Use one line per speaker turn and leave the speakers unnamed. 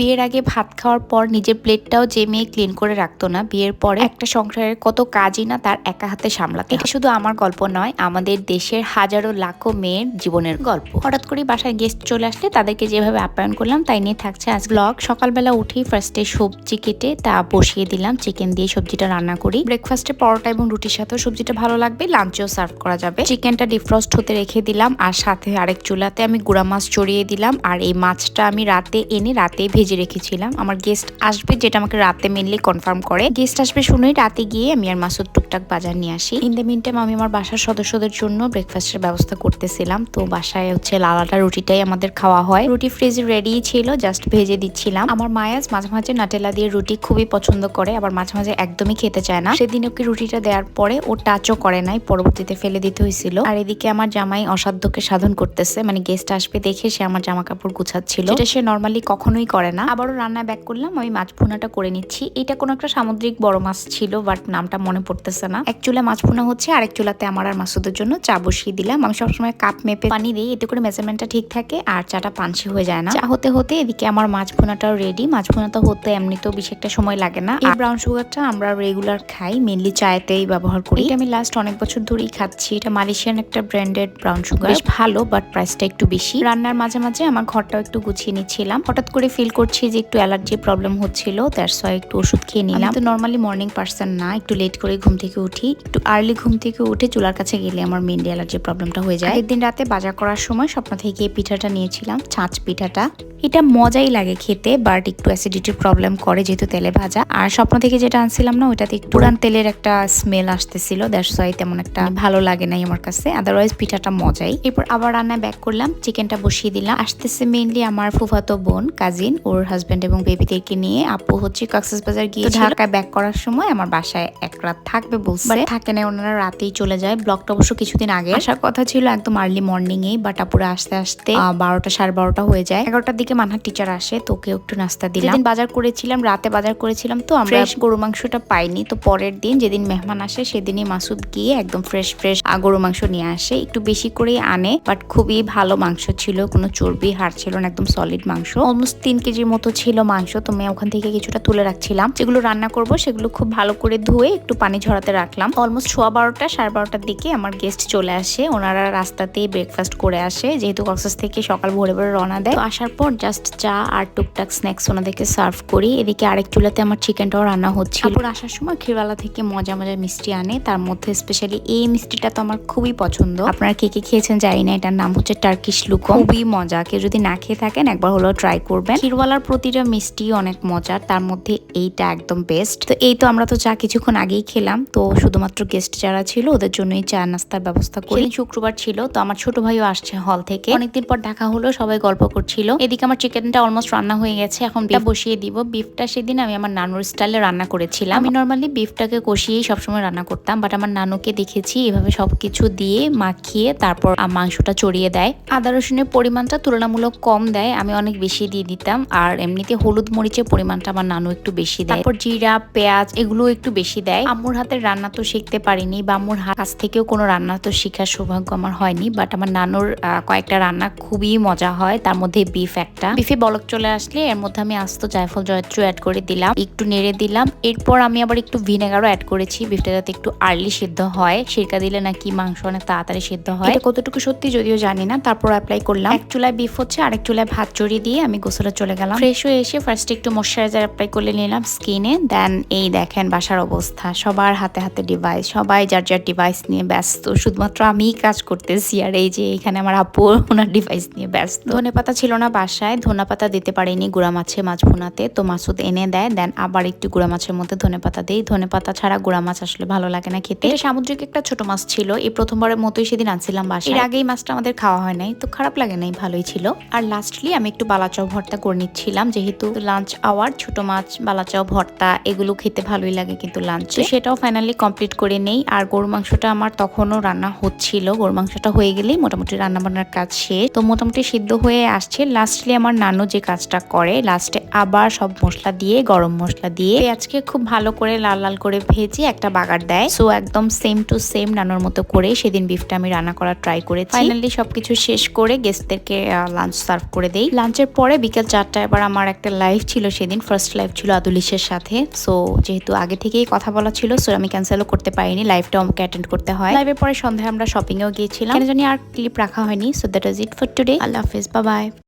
বিয়ের আগে ভাত খাওয়ার পর নিজের প্লেটটাও যে মেয়ে ক্লিন করে রাখতো না, বিয়ের পরে একটা সংসারের কত কাজই না তার একা হাতে সামলাতে এটা শুধু আমার গল্প নয়, আমাদের দেশের হাজারো লাখো মেয়ের জীবনের গল্প। হঠাৎ করে বাসায় গেস্ট চলে আসলে তাদেরকে যেভাবে আপ্যায়ন করলাম, তাই নিয়ে থাকছে আজ ব্লগ সকালবেলা উঠেই ফার্স্টে সবজি কেটে তা বসিয়ে দিলাম চিকেন দিয়ে সবজিটা রান্না করি। ব্রেকফাস্টে পরোটা এবং রুটির সাথেও সবজিটা ভালো লাগবে লাঞ্চেও সার্ভ করা যাবে। চিকেনটা ডিফ্রস্ট হতে রেখে দিলাম, আর সাথে আরেক চুলাতে আমি গুঁড়া মাছ চড়িয়ে দিলাম, আর এই মাছটা আমি রাতে এনে রাতে ভেজে রেখেছিলাম, আমার গেস্ট আসবে যেটা আমাকে রাতে মেনলি কনফার্ম করে। গেস্ট আসবে শুনেই রাতে গিয়ে আমি আর মাসুদ টুকটাক বাজার নিয়ে আসি। ইন দ্য মিন আমি আমার বাসার সদস্যদের জন্য ব্রেকফাস্টের ব্যবস্থা করতেছিলাম। তো বাসায় হচ্ছে লালাটা রুটিটাই আমাদের খাওয়া হয়। রুটি ফ্রিজে রেডি ছিল জাস্ট ভেজে দিচ্ছিলাম। আমার মায়াজ মাঝে মাঝে নাটেলা দিয়ে রুটি খুবই পছন্দ করে, আবার মাঝে মাঝে একদমই খেতে চায় না। সেদিন ওকে রুটিটা দেওয়ার পরে ও টাচও করে নাই, পরবর্তীতে ফেলে দিতে হয়েছিল। আর এদিকে আমার জামাই অসাধ্যকে সাধন করতেছে মানে গেস্ট আসবে দেখে সে আমার জামা কাপড় গুছাচ্ছিল। যেটা সে নর্মালি কখনোই করে না। আবারও রান্না ব্যাক করলাম আমি মাছ ভুনাটা করে নিচ্ছি। এটা কোনো একটা সামুদ্রিক বড় মাছ ছিল বাট নামটা মনে পড়তেছে না। এক চুলা মাছ ভুনা হচ্ছে, আরেক চুলাতে আমার আর মাসুদের জন্য চা বসিয়ে দিলাম। আমি সবসময় কাপ মেপে পানি দিই, এতে করে মেজারমেন্টটা ঠিক থাকে আর চাটা পাঞ্চি হয়ে যায় না। চা হতে হতে এদিকে আমার মাছ ভুনাটাও রেডি মাছ ভুনাটা হতে এমনিতেও বেশি একটা সময় লাগে না। এই ব্রাউন সুগারটা আমরা রেগুলার খাই মেনলি চায়েতেই ব্যবহার করি। এটা আমি লাস্ট অনেক বছর ধরেই খাচ্ছি। এটা মালয়েশিয়ান একটা ব্র্যান্ডেড ব্রাউন সুগার বেশ ভালো বাট প্রাইসটা একটু বেশি। রান্নার মাঝে মাঝে আমার ঘরটাও একটু গুছিয়ে নিচ্ছিলাম। হঠাৎ করে ফিল করছি যে একটু অ্যালার্জি প্রবলেম হচ্ছিল দ্যাটস ওয়াই একটু ওষুধ খেয়ে নিলাম। তো নর্মালি মর্নিং পার্সন না একটু লেট করে ঘুম থেকে উঠি। একটু আর্লি ঘুম থেকে উঠে চুলার কাছে গেলে আমার মেনলি অ্যালার্জি প্রবলেমটা হয়ে যায়। একদিন রাতে বাজার করার সময় স্বপ্ন থেকে পিঠাটা নিয়েছিলাম ছাঁচ পিঠাটা। এটা মজাই লাগে খেতে বাট একটু অ্যাসিডিটির প্রবলেম করে যেহেতু তেলে ভাজা। আর স্বপ্ন থেকে যেটা আনছিলাম না ওইটাতে একটু পুরান তেলের একটা স্মেল আসতেছিল দ্যাটস ওয়াই তেমন একটা ভালো লাগে নাই আমার কাছে। আদারওয়াইজ পিঠাটা মজাই। এরপর আবার রান্নায় ব্যাক করলাম চিকেনটা বসিয়ে দিলাম। আসতেছে মেইনলি আমার ফুফাতো বোন কাজিন ওর হাজব্যান্ড এবং বেবিদেরকে নিয়ে আপু হচ্ছে কক্সেস বাজার গিয়ে ঢাকায় ব্যাক করার সময় আমার বাসায় এক রাত থাকবে বলছে। থাকে না ওনারা রাতেই চলে যায়। ব্লগটা অবশ্য কিছুদিন আগে। আসার কথা ছিল একদম আর্লি মর্নিং এই বাট আপুরা আসতে আসতে বারোটা সাড়ে বারোটা হয়ে যায়। এগারোটার দিকে মানহার টিচার আসে তোকে একটু নাস্তা দিলাম। বাজার করেছিলাম রাতে বাজার করেছিলাম তো আমরা ফ্রেশ গরু মাংসটা পাইনি। তো পরের দিন যেদিন মেহমান আসে সেদিনই মাসুদ গিয়ে একদম ফ্রেশ ফ্রেশ গরু মাংস নিয়ে আসে। একটু বেশি করেই আনে বাট খুবই ভালো মাংস ছিল। কোনো চর্বি হার ছিল না একদম সলিড মাংস। অলমোস্ট তিন কেজির মতো ছিল মাংস, তো আমি ওখান থেকে কিছুটা তুলে রাখছিলাম। যেগুলো রান্না করব সেগুলো খুব ভালো করে ধুয়ে একটু পানি ঝরাতে রাখলাম। অলমোস্ট সোয়া বারোটা, সাড়ে বারোটার দিকে আমার গেস্ট চলে আসে। ওনারা রাস্তাতেই ব্রেকফাস্ট করে আসে। যেহেতু কক্সাস থেকে সকাল ভোরে ভোরে রওনা দেয়। আসার পর জাস্ট চা আর টুকটাক স্ন্যাক্স ওনাদেরকে সার্ভ করি। এদিকে আরেক চুলাতে আমার চিকেনটাও রান্না হচ্ছিল। তারপর আসার সময় ক্ষীরওয়ালা থেকে মজা মজা মিষ্টি আনে। তার মধ্যে স্পেশালি এই মিষ্টিটা তো আমার খুবই পছন্দ। আপনারা কে কে খেয়েছেন জানি না, এটার নাম হচ্ছে টার্কিশ লুকো খুবই মজা। কেউ যদি না খেয়ে থাকেন, একবার হলেও ট্রাই করবেন। ক্ষীরওয়ালার প্রতিটা মিষ্টি অনেক মজার তার মধ্যে এইটা একদম বেস্ট তো এই তো আমরা তো চা কিছুক্ষণ আগেই খেলাম তো শুধুমাত্র গেস্ট যারা ছিল ওদের জন্যই চা নাস্তার ব্যবস্থা করি। শুক্রবার ছিল তো আমার ছোট ভাইও আসছে হল থেকে। অনেকদিন পর দেখা হলো সবাই গল্প করছিল। এদিকে আমার চিকেনটা অলমোস্ট রান্না হয়ে গেছে এখন বিফ বসিয়ে দিব। বিফটা সেদিন আমি আমার নানুর স্টাইলে রান্না করেছিলাম। আমি নর্মালি বিফটাকে কষিয়েই সবসময় রান্না করতাম বাট আমার নানুকে দেখেছি এভাবে সবকিছু দিয়ে মাখিয়ে তারপর মাংসটা চড়িয়ে দেয়। আদা রসুনের পরিমাণটা তুলনামূলক কম দেয় আমি অনেক বেশি দিয়ে দিতাম। আর এমনিতে হলুদ মরিচের পরিমাণটা আমার নানু একটু বেশি দেয়। তারপর জিরা পেঁয়াজ এগুলো একটু বেশি দেয়। আম্মুর হাতের রান্না তো শিখতে পারিনি বা আম্মুর হাত কাছ থেকেও কোনো রান্না তো শেখার সৌভাগ্য আমার হয়নি বাট আমার নানুর কয়েকটা রান্না খুবই মজা হয়। তার মধ্যে বিফ একটা। বিফে বলক চলে আসলে এর মধ্যে আমি আস্ত জায়ফল জয়ত্র অ্যাড করে দিলাম একটু নেড়ে দিলাম। এরপর আমি আবার একটু ভিনেগারও অ্যাড করেছি। বিফটা যাতে একটু আর্লি সিদ্ধ হয়। সিরকা দিলে নাকি মাংস অনেক তাড়াতাড়ি সিদ্ধ হয়। কতটুকু সত্যি যদিও জানি না। তারপর অ্যাপ্লাই করলাম। এক চুলায় বিফ হচ্ছে আরেক চুলায় ভাত চড়িয়ে দিয়ে আমি গোসলে চলে গেলাম। ফ্রেশ হয়ে এসে ফার্স্ট একটু ময়শ্চারাইজার অ্যাপ্লাই করে নিলাম স্কিনে দেন এই দেখেন বাসার অবস্থা। সবার হাতে হাতে ডিভাইস সবাই যার যার ডিভাইস নিয়ে ব্যস্ত। শুধুমাত্র আমিই কাজ করতেছি আর এই যে এখানে আমার আপু ওনার ডিভাইস নিয়ে ব্যস্ত। ধনে পাতা ছিল না বাসায়। ধনে পাতা দিতে পারিনি গুড়া মাছে মাছ ভুনাতে। তো মাসুদ এনে দেয়। দেন আবার একটু গুঁড়া মাছের মধ্যে ধনে পাতা দিই। ধনে পাতা ছাড়া গুড়া মাছ আসলে ভালো লাগে না খেতে। এটা সামুদ্রিক একটা ছোট মাছ ছিল। এই প্রথমবারের মতোই সেদিন আনছিলাম বাসায়। এর আগেই মাছটা আমাদের খাওয়া হয় নাই। তো খারাপ লাগে নাই, ভালোই ছিল। আর লাস্টলি আমি একটু বালাচাও ভর্তা করে নিচ্ছিলাম যেহেতু লাঞ্চ আওয়ার ছোট মাছ, বালাচাও, ভর্তা, এগুলো খেতে ভালোই লাগে কিন্তু লাঞ্চে সেটাও ফাইনালি কমপ্লিট করে নেই। আর গরু মাংসটা আমার তখনও রান্না হচ্ছিল। গরু মাংসটা হয়ে গেলেই মোটামুটি রান্না বান্নার কাজ শেষ। তো মোটামুটি সিদ্ধ হয়ে আসছে। লাস্টলি আমার নানু যে কাজটা করে লাস্টে আবার সব মশলা দিয়ে, গরম মশলা দিয়ে, পেঁয়াজকে খুব ভালো করে লাল লাল করে ভেজে একটা বাগার দেয়। সো একদম সেম টু সেম নানুর মতো করে সেদিন বিফটা আমি রান্না করার ট্রাই করেছি। ফাইনালি সবকিছু শেষ করে গেস্টদেরকে লাঞ্চ সার্ভ করে দেই। লাঞ্চের পরে বিকেল চারটায় আবার আমার একটা লাইভ ছিল সেদিন ফার্স্ট লাইভ ছিল আদুলিশের সাথে। সো যেহেতু আগে থেকেই কথা বলা ছিল সো আমি ক্যান্সেলও করতে পারিনি লাইভটাও আমাকে অ্যাটেন্ড করতে হয়। লাইভের পরে সন্ধ্যায় আমরা শপিংয়েও গিয়েছিলাম। জানি আর ক্লিপ রাখা হয়নি so that is it for today আল্লাহ হাফিজ বাই